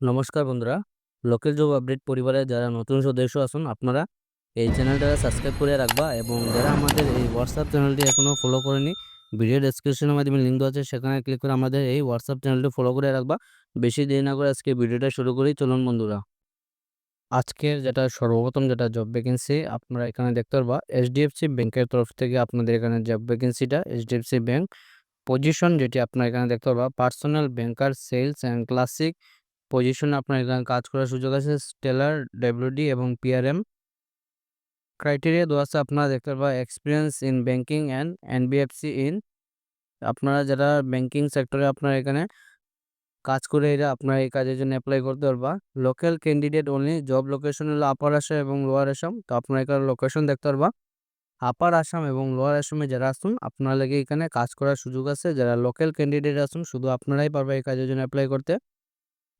নমস্কার বন্ধুরা, local job update পরিবারে যারা নতুন সদস্য আসুন আপনারা এই চ্যানেলটা সাবস্ক্রাইব করে রাখবা এবং যারা আমাদের এই হোয়াটসঅ্যাপ চ্যানেলটি এখনও ফলো করেনি ভিডিও ডেসক্রিপশনের মাধ্যমে লিঙ্ক আছে, সেখানে ক্লিক করে আমাদের এই হোয়াটসঅ্যাপ চ্যানেলটি ফলো করে রাখবা। বেশি দেরি না করে আজকে ভিডিওটা শুরু করি, চলুন বন্ধুরা। আজকের যেটা সর্বপ্রথম যেটা জব ভ্যাকেন্সি আপনারা এখানে দেখতে পারবা এইচডিএফসি ব্যাংকের তরফ থেকে আপনাদের এখানে জব ভ্যাকেন্সিটা এইচডিএফসি ব্যাংক পজিশন যেটি আপনারা এখানে দেখতে পারবা personal banker sales and classic পজিশনে আপনার এখানে কাজ করার সুযোগ আছে স্টেলার ডব্লিউডি এবং পিআরএম ক্রাইটেরিয়া দেওয়া আছে আপনারা দেখতে পারবা experience in banking and NBFC in আপনারা যারা ব্যাংকিং সেক্টরে আপনার এখানে কাজ করে এরা আপনার এই কাজের জন্য অ্যাপ্লাই করতে পারবা। Local candidate only job location হলো আপার আসাম এবং লোয়ার আসাম তো আপনারা এখানে লোকেশন দেখতে পারবা। আপার আসাম এবং লোয়ার আসামে যারা আসুন আপনার লাগে এখানে কাজ করার সুযোগ আছে, যারা লোকাল ক্যান্ডিডেট আসুন শুধু আপনারাই পারবা এই কাজের জন্য অ্যাপ্লাই করতে।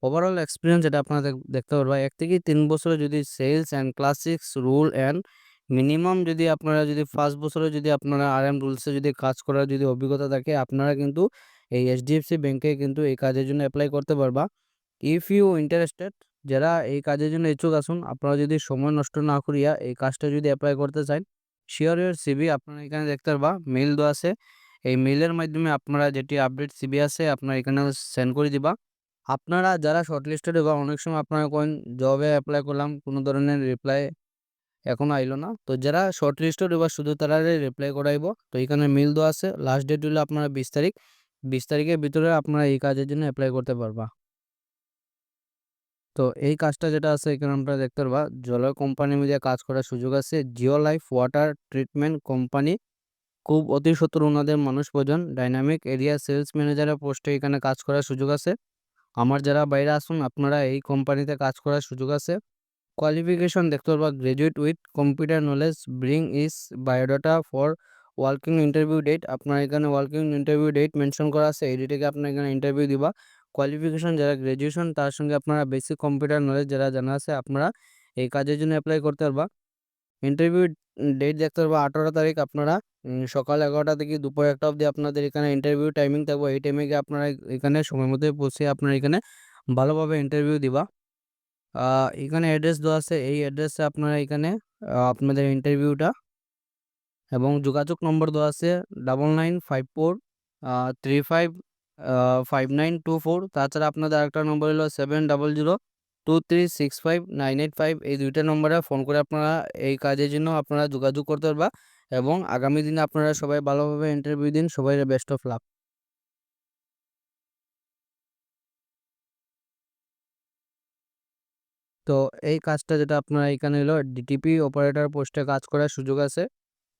ওভারঅল এক্সপিরিয়েন্স যেটা আপনারা দেখতে পারবা এক থেকে তিন বছরে যদি sales and classics rule and minimum যদি আপনারা যদি ফার্স্ট বছরে যদি আপনারা আর এম রুলসে যদি কাজ করার যদি অভিজ্ঞতা থাকে, আপনারা কিন্তু এই এইচডিএফসি ব্যাংকে কিন্তু এই কাজের জন্য অ্যাপ্লাই করতে পারবা। ইফ ইউ ইন্টারেস্টেড যারা এই কাজের জন্য ইচ্ছুক আসুন আপনারা যদি সময় নষ্ট না করিয়া এই কাজটা যদি অ্যাপ্লাই করতে চান শিওর ইউর সিবি আপনারা এখানে দেখতে পারবা মেল দেওয়া আছে। এই মেলের মাধ্যমে আপনারা যেটি আপডেট সিবি আছে, আপনারা এখানে সেন্ড করে দিবা। আপনারা যারা শর্টলিস্টেড বা অনেক সময় আপনারা কোন জবে অ্যাপ্লাই করলাম, কোনো ধরনের রিপ্লাই এখনও আইলো না। তো যারা শর্টলিস্টেড বা শুধু তারা রিপ্লাই করাইব, তো এখানে মিল দেওয়া আছে। লাস্ট ডেট হলো আপনারা বিশ তারিখ। বিশ তারিখের ভিতরে আপনারা এই কাজের জন্য অ্যাপ্লাই করতে পারবা। তো এই কাজটা যেটা আছে, এখানে আপনারা দেখতে পারবা জল কোম্পানির মধ্যে কাজ করার সুযোগ আছে। Geo life water treatment company খুব অতি সত্তর ওনাদের মানুষ প্রয়োজন ডাইনামিক এরিয়া সেলস ম্যানেজারের পোস্টে এখানে কাজ করার সুযোগ আছে। আমার যারা বাইরে আসুন, আপনারা এই কোম্পানিতে কাজ করার সুযোগ আছে। কোয়ালিফিকেশন দেখতে পারবা graduate with computer knowledge bring his biodata for working interview date আপনার এখানে ওয়ার্কিং ইন্টারভিউ ডেট মেনশন করা আছে, এই ডেটে আপনার এখানে ইন্টারভিউ দিবা। কোয়ালিফিকেশন যারা গ্র্যাজুয়েশন তার সঙ্গে আপনারা বেসিক কম্পিউটার নলেজ যারা জানা আছে, আপনারা এই কাজের জন্য অ্যাপ্লাই করতে পারবা। ইন্টারভিউ ডেট দেখতে পারবা আঠারো তারিখ আপনারা। সকাল এগারোটা থেকে দুপুর একটা অবধি আপনাদের এখানে ইন্টারভিউ টাইমিং থাকব। এই টাইমে গিয়ে আপনারা এখানে সময় মতো পৌঁছে আপনারা এখানে ভালোভাবে ইন্টারভিউ দিবা। এখানে অ্যাড্রেস দেওয়া আছে। এই অ্যাড্রেসে আপনারা এখানে আপনাদের ইন্টারভিউটা এবং যোগাযোগ নম্বর দেওয়া আছে double nine five four three five five nine two four তাছাড়া আপনাদের আরেকটা নম্বর হলো seven double zero two three six five nine eight five এই দুইটা নম্বরে ফোন করে আপনারা এই কাজের জন্য আপনারা যোগাযোগ করতে পারবা এবং আগামী দিনে আপনারা সবাই ভালোভাবে ইন্টারভিউ দিন, সবাই বেস্ট অফ লাক তো এই কাজটা যেটা আপনারা এখানে হলো ডিটিপি অপারেটর পোস্টে কাজ করার সুযোগ আছে।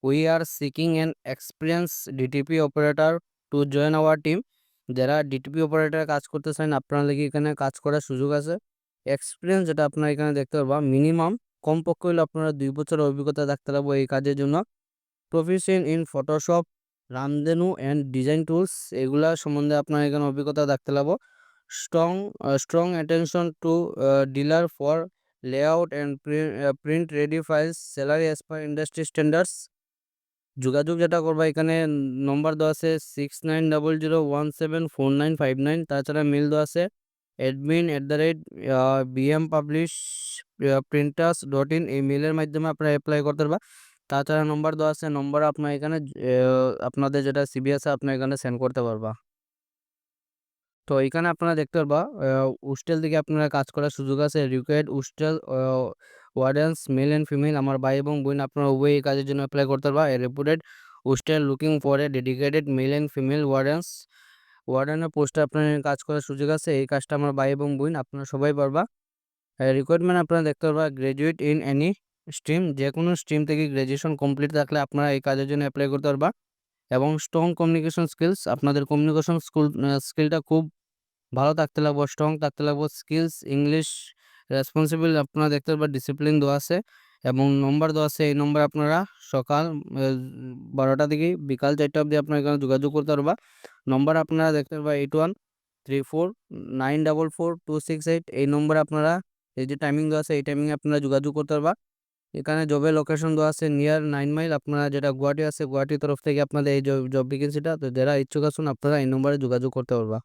We are seeking an experience DTP operator to join our team যারা ডিটিপি অপারেটর কাজ করতে চান আপনার লেগে এখানে কাজ করার সুযোগ আছে। এক্সপিরিয়েন্স যেটা আপনারা এখানে দেখতে পারবা মিনিমাম কমপক্ষে হলে আপনারা দুই বছর অভিজ্ঞতা থাকতে লাগবো এই কাজের জন্য। প্রফেশন ইন ফটোশপ রামধেনু অ্যান্ড ডিজাইন টুলস এগুলা সম্বন্ধে আপনার এখানে অভিজ্ঞতা থাকতে লাগবো strong strong attention to detail for layout and print ready files salary as per industry standards যোগাযোগ যেটা করবা এখানে নম্বর দেওয়া আছে six nine double zero one seven four nine five nine তাছাড়া মেল দেওয়া আছে। Admin at the rate BM publish printers dot in এই মেলের মাধ্যমে আপনারা অ্যাপ্লাই করতে পারবা তাছাড়া নম্বর দেওয়া আছে নম্বর আপনার এখানে আপনাদের যেটা সিবি আছে, আপনার এখানে সেন্ড করতে পারবা। তো এখানে আপনারা দেখতে পারবা হোস্টেল থেকে আপনারা কাজ করার সুযোগ আছে। Required hostel wardens male and female আমার ভাই এবং বোন, আপনারা উভয় এই কাজের জন্য অ্যাপ্লাই করতে পারবা। Reputed hostel looking for a dedicated male and female wardens ওয়ার্ডেনের পোস্টে আপনার কাজ করার সুযোগ আছে, এই কাজটা আমার ভাই এবং বোন, আপনারা সবাই পারবা। রিকোয়ারমেন্ট আপনারা দেখতে পারবা গ্রাজুয়েট ইন এনি স্ট্রিম যে কোনো স্ট্রিম থেকে গ্র্যাজুয়েশন কমপ্লিট থাকলে আপনারা এই কাজের জন্য অ্যাপ্লাই করতে পারবা। এবং স্ট্রং কমিউনিকেশন স্কিলস আপনাদের কমিউনিকেশন স্কুল স্কিলটা খুব ভালো থাকতে লাগবো স্ট্রং থাকতে লাগবো স্কিলস ইংলিশ রেসপন্সিবল আপনারা দেখতে পারবেন ডিসিপ্লিন দেওয়া আছে। এবং নম্বর দেওয়া আছে এই নম্বরে আপনারা সকাল বারোটা থেকে বিকাল চারটা অবধি আপনারা এখানে যোগাযোগ করতে পারবা। নম্বর আপনারা দেখতে পারবা eight one three four nine double four two six eight. এই নম্বরে আপনারা এই যে টাইমিং দেওয়া আছে, এই টাইমিংয়ে আপনারা যোগাযোগ করতে পারবা। এখানে জবের লোকেশন দেওয়া আছে নিয়ার নাইন মাইল আপনারা যেটা গুয়াহাটি আছে, গুয়াহাটির তরফ থেকে আপনাদের এই জব ভ্যাকেন্সিটা তো যারা ইচ্ছুক আছেন, আপনারা এই নম্বরে যোগাযোগ করতে পারবা।